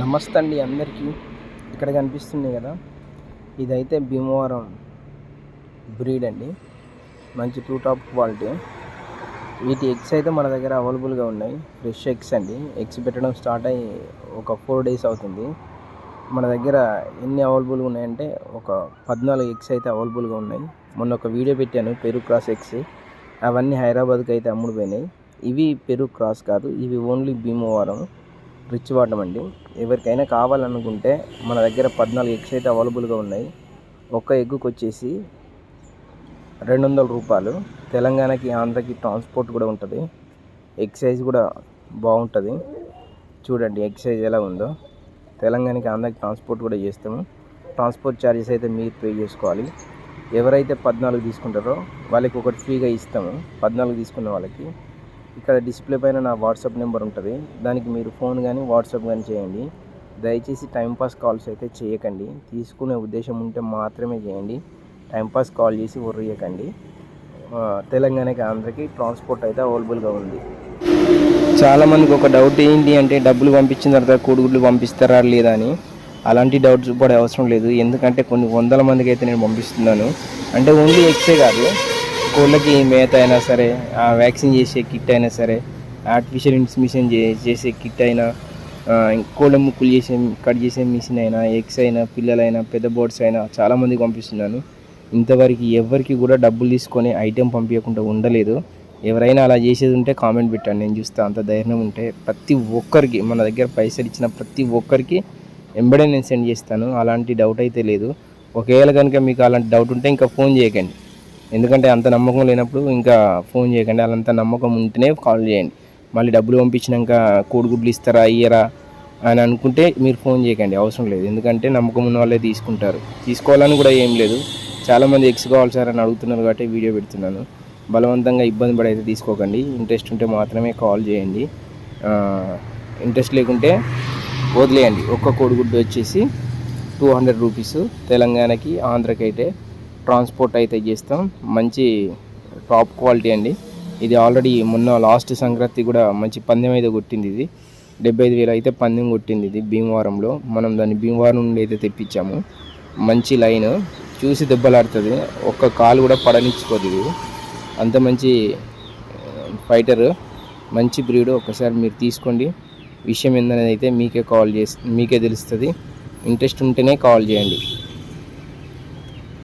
నమస్తే అండి అందరికీ. ఇక్కడ కనిపిస్తుంది కదా. ఇదైతే భీమవరం బ్రీడ్ అండి. మంచి టూ టాప్ క్వాలిటీ. వీటి ఎగ్స్ అయితే మన దగ్గర అవైలబుల్గా ఉన్నాయి. ఫ్రెష్ ఎగ్స్ అండి. ఎగ్స్ పెట్టడం స్టార్ట్ అయ్యి ఒక ఫోర్ డేస్ అవుతుంది. మన దగ్గర ఎన్ని అవైలబుల్గా ఉన్నాయంటే ఒక పద్నాలుగు ఎగ్స్ అయితే అవైలబుల్గా ఉన్నాయి. మొన్న ఒక వీడియో పెట్టాను పెరుగు క్రాస్ ఎగ్స్. అవన్నీ హైదరాబాద్కి అయితే అమ్ముడుపోయినాయి. ఇవి పెరుగు క్రాస్ కాదు ఇవి ఓన్లీ భీమవరం. రిచ్ వాటం అండి ఎవరికైనా కావాలనుకుంటే మన దగ్గర పద్నాలుగు ఎగ్స్ అయితే అవైలబుల్గా ఉన్నాయి. ఒక్క ఎగ్గుకి వచ్చేసి రెండు వందల రూపాయలు. తెలంగాణకి ఆంధ్రకి ట్రాన్స్పోర్ట్ కూడా ఉంటుంది. ఎగ్ సైజ్ కూడా బాగుంటుంది. చూడండి ఎగ్ సైజ్ ఎలా ఉందో. తెలంగాణకి ఆంధ్రకి ట్రాన్స్పోర్ట్ కూడా చేస్తాము. ట్రాన్స్పోర్ట్ ఛార్జెస్ అయితే మీరు పే చేసుకోవాలి. ఎవరైతే పద్నాలుగు తీసుకుంటారో వాళ్ళకి ఒకటి ఫ్రీగా ఇస్తాము. పద్నాలుగు తీసుకున్న వాళ్ళకి. ఇక్కడ డిస్ప్లే పైన నా వాట్సాప్ నెంబర్ ఉంటుంది. దానికి మీరు ఫోన్ కానీ వాట్సాప్ కానీ చేయండి. దయచేసి టైంపాస్ కాల్స్ అయితే చేయకండి. తీసుకునే ఉద్దేశం ఉంటే మాత్రమే చేయండి. టైంపాస్ కాల్ చేసి ఉర్రియకండి తెలంగాణకి ఆంధ్రకి ట్రాన్స్పోర్ట్ అయితే అవైలబుల్గా ఉంది. చాలామందికి ఒక డౌట్ ఏంటి అంటే డబ్బులు పంపించిన తర్వాత కోడిగుడ్లు పంపిస్తారా లేదా అని. అలాంటి డౌట్స్ పడే అవసరం లేదు. ఎందుకంటే కొన్ని వందల మందికి అయితే నేను పంపిస్తున్నాను. అంటే ఓన్లీ ఎక్సే కాదు. కోళ్ళకి మేత అయినా సరే ఆ వ్యాక్సిన్ చేసే కిట్ అయినా సరే ఆర్టిఫిషియల్ ఇన్స్మిషన్ చేసే కిట్ అయినా కోళ్ళ ముక్కులు చేసే కట్ చేసే మిషన్ అయినా ఎగ్స్ అయినా పిల్లలైనా పెద్ద బోర్డ్స్ అయినా చాలామందికి పంపిస్తున్నాను ఇంతవరకు ఎవరికి కూడా డబ్బులు తీసుకొని ఐటెం పంపించకుండా ఉండలేదు. ఎవరైనా అలా చేసేది ఉంటే కామెంట్ పెట్టండి. నేను చూస్తా అంత ధైర్యం ఉంటే ప్రతి ఒక్కరికి మన దగ్గర పైసలు ఇచ్చిన ప్రతి ఒక్కరికి ఎంబడే నేను సెండ్ చేస్తాను. అలాంటి డౌట్ అయితే లేదు. ఒకవేళ కనుక మీకు అలాంటి డౌట్ ఉంటే ఇంకా ఫోన్ చేయకండి. ఎందుకంటే అంత నమ్మకం లేనప్పుడు ఇంకా ఫోన్ చేయకండి అలాంత నమ్మకం ఉంటేనే కాల్ చేయండి. మళ్ళీ డబ్బులు పంపించినాక కోడిగుడ్లు ఇస్తారా ఇయ్యరా అని అనుకుంటే మీరు ఫోన్ చేయకండి అవసరం లేదు. ఎందుకంటే నమ్మకం ఉన్న వాళ్ళే తీసుకుంటారు. తీసుకోవాలని కూడా ఏం లేదు. చాలామంది ఎక్స్ కావాలి సార్ అని అడుగుతున్నారు కాబట్టి వీడియో పెడుతున్నాను. బలవంతంగా ఇబ్బంది పడి అయితే తీసుకోకండి. ఇంట్రెస్ట్ ఉంటే మాత్రమే కాల్ చేయండి. ఇంట్రెస్ట్ లేకుంటే వదిలేయండి. ఒక్క కోడిగుడ్డు వచ్చేసి టూ హండ్రెడ్ రూపీస్ తెలంగాణకి ఆంధ్రకి అయితే ట్రాన్స్పోర్ట్ అయితే చేస్తాం. మంచి టాప్ క్వాలిటీ అండి. ఇది ఆల్రెడీ మొన్న లాస్ట్ సంక్రాంతి కూడా మంచి పందెం అయితే కొట్టింది ఇది. డెబ్బై ఐదు వేలు అయితే పందెం కొట్టింది ఇది భీమవరంలో. మనం దాన్ని భీమవరం నుండి అయితే తెప్పించాము. మంచి లైన్. చూసి దెబ్బలాడుతుంది. ఒక్క కాలు కూడా పడనిచ్చుకోదు ఇది. అంత మంచి ఫైటర్. మంచి బ్రీడ్. ఒకసారి మీరు తీసుకోండి. విషయం ఏందనేది అయితే మీకే కాల్ చేసి మీకే తెలుస్తుంది. ఇంట్రెస్ట్ ఉంటేనే కాల్ చేయండి.